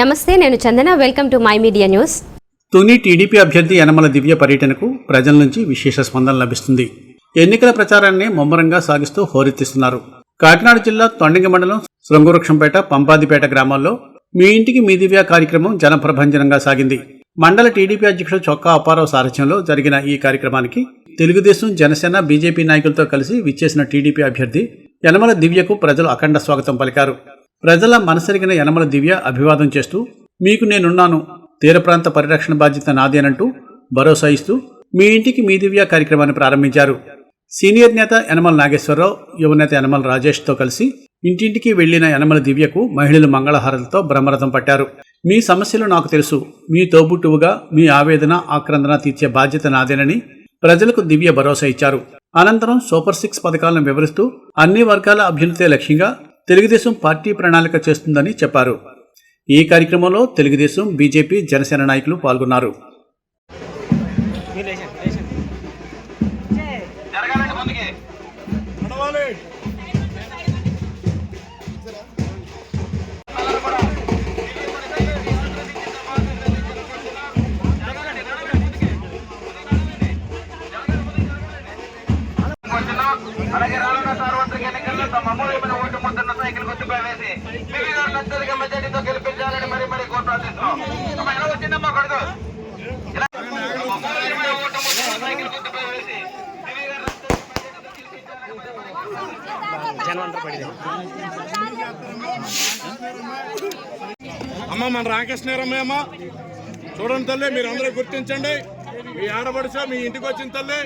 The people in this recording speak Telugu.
నమస్తే నేను Chandana. Welcome to my media news Tuni TDP అభ్యర్థి యనమల దివ్య పర్యటనకు ప్రజల నుంచి విశేష స్పందన లభిస్తుంది. ఎన్నికల ప్రచారాన్ని ముమ్మరంగా సాగిస్తూ హోరెత్తిస్తున్నారు. కాకినాడ జిల్లా తొండంగి మండలం శృంగవృక్షంపేట పంపాదిపేట గ్రామాల్లో మీ ఇంటికి మీ దివ్య కార్యక్రమం జనప్రభంజనంగా సాగింది. మండల టీడీపీ అధ్యక్షుడు చొక్కా అప్పారావు సారథ్యంలో జరిగిన ఈ కార్యక్రమానికి తెలుగుదేశం జనసేన బీజేపీ నాయకులతో కలిసి విచ్చేసిన టీడీపీ అభ్యర్థి యనమల దివ్యకు ప్రజలు అఖండ స్వాగతం పలికారు. ప్రజల మనసరిగిన యనమల దివ్య అభివాదం చేస్తూ మీకు నేనున్నాను. తీర ప్రాంత పరిరక్షణ బాధ్యత నాదేనంటూ భరోసా ఇస్తూ మీ ఇంటికి మీ దివ్య కార్యక్రమాన్ని ప్రారంభించారు. సీనియర్ నేత యనమల నాగేశ్వరరావు యువనేత యనమల రాజేష్తో కలిసి ఇంటింటికి వెళ్ళిన యనమల దివ్యకు మహిళలు మంగళహారలతో బ్రహ్మరథం పట్టారు. మీ సమస్యలు నాకు తెలుసు. మీ తోబుట్టువుగా మీ ఆవేదన ఆక్రందన తీర్చే బాధ్యత నాదేనని ప్రజలకు దివ్య భరోసా ఇచ్చారు. అనంతరం సూపర్ సిక్స్ పథకాలను వివరిస్తూ అన్ని వర్గాల అభ్యున్నతే లక్ష్యంగా తెలుగుదేశం పార్టీ ప్రణాళిక చేస్తుందని చెప్పారు. ఈ కార్యక్రమంలో తెలుగుదేశం బీజేపీ జనసేన నాయకులు పాల్గొన్నారు. అలాగే రానున్న సార్వత్రిక ఎన్నికల్లో తమ అమూల్యమైన ఓటు ముద్రన్న సైకిల్ గుర్తుపై వేసి మిగిలిన అత్యధిక మెజార్టీతో గెలిపించాలని మరి మరి కోర్టు ప్రార్థిస్తున్నాం అమ్మ, ఎలా వచ్చిందమ్మా కొడుకు అమ్మ మన రామకృష్ణారమ్మ అమ్మ. చూడండి తల్లి మీరు అందరూ గుర్తించండి. మీ ఆడపడుచ మీ ఇంటికి వచ్చిన తల్లి.